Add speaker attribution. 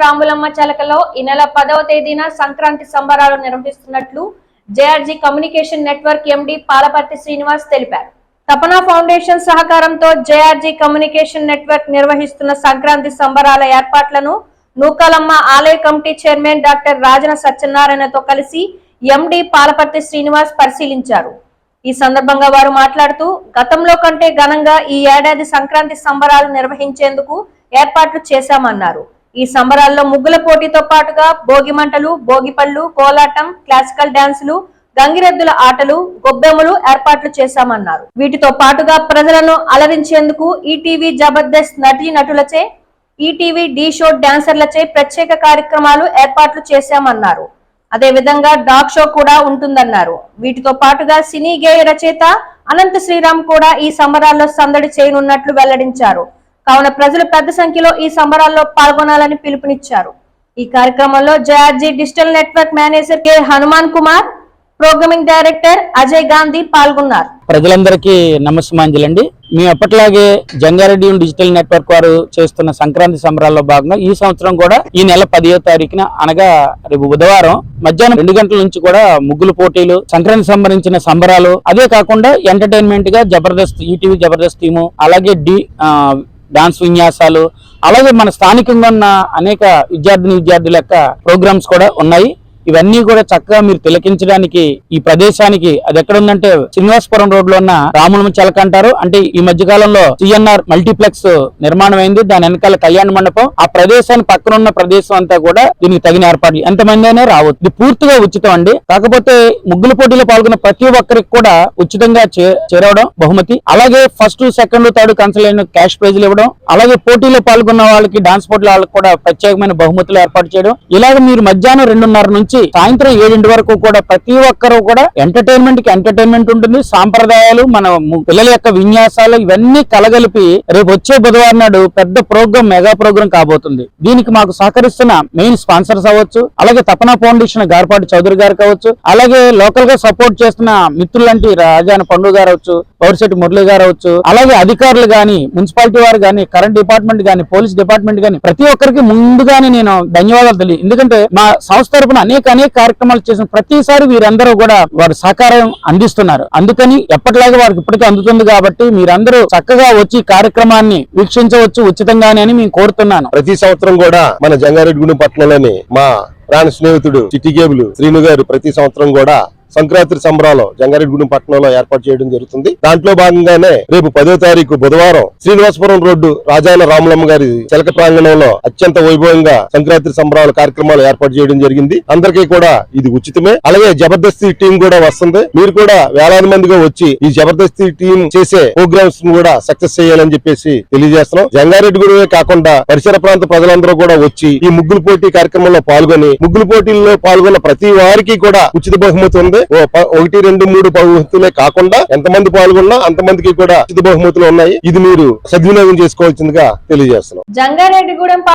Speaker 1: రాములమ్మ చలకలో ఈ నెల పదవ తేదీన సంక్రాంతి సంబరాలు నిర్వహిస్తున్నట్లు JRG communication network MD Palaparthi Srinivas తెలిపారు. తపనా ఫౌండేషన్ సహకారంతో జేఆర్జీ కమ్యూనికేషన్ నెట్వర్క్ నిర్వహిస్తున్న సంక్రాంతి సంబరాల ఏర్పాట్లను నూకాలమ్మ ఆలయ కమిటీ చైర్మన్ డాక్టర్ రాజన సత్యనారాయణతో కలిసి ఎండి పాలపర్తి శ్రీనివాస్ పరిశీలించారు. ఈ సందర్భంగా వారు మాట్లాడుతూ గతంలో కంటే ఘనంగా ఈ ఏడాది సంక్రాంతి సంబరాలు నిర్వహించేందుకు ఏర్పాట్లు చేశామన్నారు. ఈ సంబరాల్లో ముగ్గుల పోటీతో పాటుగా భోగిమంటలు భోగిపళ్ళు కోలాటం క్లాసికల్ డాన్సులు గంగిరెద్దుల ఆటలు గొబ్బెమ్మలు ఏర్పాట్లు చేశామన్నారు. వీటితో పాటుగా ప్రజలను అలరించేందుకు ఈటీవీ జబర్దస్త్ నటీ నటులచే ఈటీవీ డీ షో డాన్సర్లచే ప్రత్యేక కార్యక్రమాలు ఏర్పాట్లు చేశామన్నారు. అదే విధంగా డాగ్ షో కూడా ఉంటుందన్నారు. వీటితో పాటుగా సినీ గేయ రచయిత అనంత శ్రీరామ్ కూడా ఈ సంబరాల్లో సందడి చేయనున్నట్లు వెల్లడించారు. కావున ప్రజలు పెద్ద సంఖ్యలో ఈ సంబరాల్లో పాల్గొనాలని పిలుపునిచ్చారు. ఈ కార్యక్రమంలో JRG digital network manager K Hanuman Kumar programming director Ajay Gandhi పాల్గొన్నారు.
Speaker 2: ప్రజలందరికీ నమస్మాంజలండి మేము ఎప్పటిలాగే జంగారెడ్డి డిజిటల్ నెట్వర్క్ వారు చేస్తున్న సంక్రాంతి సంబరాల్లో భాగంగా ఈ సంవత్సరం కూడా ఈ నెల పదిహో తారీఖున అనగా రేపు బుధవారం మధ్యాహ్నం రెండు గంటల నుంచి కూడా ముగ్గులు పోటీలు సంక్రాంతి సంబంధించిన సంబరాలు. అదే కాకుండా ఎంటర్టైన్మెంట్గా జబర్దస్త్ ఈటీవీ జబర్దస్త్ టీము అలాగే డి డాన్స్ విన్యాసాలు అలాగే మన స్థానికంగా ఉన్న అనేక విద్యార్థిని విద్యార్థుల యొక్క ప్రోగ్రామ్స్ కూడా ఉన్నాయి. ఇవన్నీ కూడా చక్కగా మీరు తిలకించడానికి ఈ ప్రదేశానికి అది ఎక్కడ ఉందంటే శ్రీనివాసపురం రోడ్లో ఉన్న రాములమ చెలక అంటారు. అంటే ఈ మధ్య కాలంలో సిఎన్ఆర్ మల్టీప్లెక్స్ నిర్మాణం అయింది దాని వెనకాల కళ్యాణ మండపం. ఆ ప్రదేశానికి పక్కన ఉన్న ప్రదేశం అంతా కూడా దీనికి తగిన ఏర్పాట్లు. ఎంతమంది అయినా రావచ్చు. ఇది పూర్తిగా ఉచితం అండి. కాకపోతే ముగ్గుల పోటీలో పాల్గొన్న ప్రతి ఒక్కరికి కూడా ఉచితంగా చే- చేరవడం బహుమతి. అలాగే ఫస్ట్ సెకండ్ థర్డ్ కన్సల్ క్యాష్ ప్రైజ్లు ఇవ్వడం. అలాగే పోటీలో పాల్గొన్న వాళ్ళకి డాన్స్ పోటీల వాళ్ళకి కూడా ప్రత్యేకమైన బహుమతులు ఏర్పాటు చేయడం. ఇలాగ మీరు మధ్యాహ్నం రెండున్నర నుంచి సాయంత్రం ఏడింటి వరకు కూడా ప్రతి ఒక్కరు కూడా ఎంటర్టైన్మెంట్కి ఎంటర్టైన్మెంట్ ఉంటుంది. సాంప్రదాయాలు మన పిల్లల యొక్క విన్యాసాలు ఇవన్నీ కలగలిపి రేపు వచ్చే బుధవారం నాడు పెద్ద ప్రోగ్రామ్ మెగా ప్రోగ్రామ్ కాబోతుంది. దీనికి మాకు సహకరిస్తున్న మెయిన్ స్పాన్సర్స్ అవ్వచ్చు అలాగే తపన ఫౌండేషన్ గార్పాటి చౌదరి గారు కావచ్చు అలాగే లోకల్గా సపోర్ట్ చేస్తున్న మిత్రులంటి రాజాన పండు గారు అవచ్చు పౌరిశెట్టి మురళి గారు అవచ్చు అలాగే అధికారులు కానీ మున్సిపాలిటీ వారు కానీ కరెంట్ డిపార్ట్మెంట్ కానీ పోలీస్ డిపార్ట్మెంట్ కానీ ప్రతి ఒక్కరికి ముందుగానే నేను ధన్యవాదాలు తెలియ ఎందుకంటే మా సంస్థ తరపున అనేక అనేక కార్యక్రమాలు చేసిన ప్రతిసారి వీరందరూ కూడా వారి సహకారం అందిస్తున్నారు. అందుకని ఎప్పటిలాగే వారికి ఇప్పటికే అందుతుంది కాబట్టి మీరందరూ చక్కగా వచ్చి కార్యక్రమాన్ని వీక్షించవచ్చు ఉచితంగానే అని మేము కోరుతున్నాను.
Speaker 3: ప్రతి సంవత్సరం కూడా మన జంగారెడ్డిగూడెం పట్టణంలోని మా ప్రాణ స్నేహితుడు చిట్టిగేబులు శ్రీను గారు ప్రతి సంవత్సరం కూడా సంక్రాంతి సంబరాలు జంగారెడ్డిగూడెం పట్టణంలో ఏర్పాటు చేయడం జరుగుతుంది. దాంట్లో భాగంగానే రేపు పదో తారీఖు బుధవారం శ్రీనివాసపురం రోడ్డు రాజాల రాములమ్మ గారి చిలక ప్రాంగణంలో అత్యంత వైభవంగా సంక్రాంతి సంబరాల కార్యక్రమాలు ఏర్పాటు చేయడం జరిగింది. అందరికీ కూడా ఇది ఉచితమే. అలాగే జబర్దస్తి టీం కూడా వస్తుంది. మీరు కూడా వేలాది మందిగా వచ్చి ఈ జబర్దస్తి టీం చేసే ప్రోగ్రామ్స్ కూడా సక్సెస్ చేయాలని చెప్పేసి తెలియజేస్తున్నాం. జంగారెడ్డిగూడెమే కాకుండా పరిసర ప్రాంత ప్రజలందరూ కూడా వచ్చి ఈ ముగ్గులు పోటీ కార్యక్రమంలో పాల్గొని ముగ్గులు పోటీల్లో పాల్గొన్న ప్రతి వారికి కూడా ఉచిత బహుమతి ఉంది. ఒకటి రెండు మూడు బహుమతులే కాకుండా ఎంతమంది పాల్గొన్నా అంతమందికి కూడా ఉచిత బహుమతులు ఉన్నాయి. ఇది మీరు సద్వినియోగం చేసుకోవాల్సిందిగా తెలియజేస్తున్నాం.
Speaker 1: జంగారెడ్డిగూడెం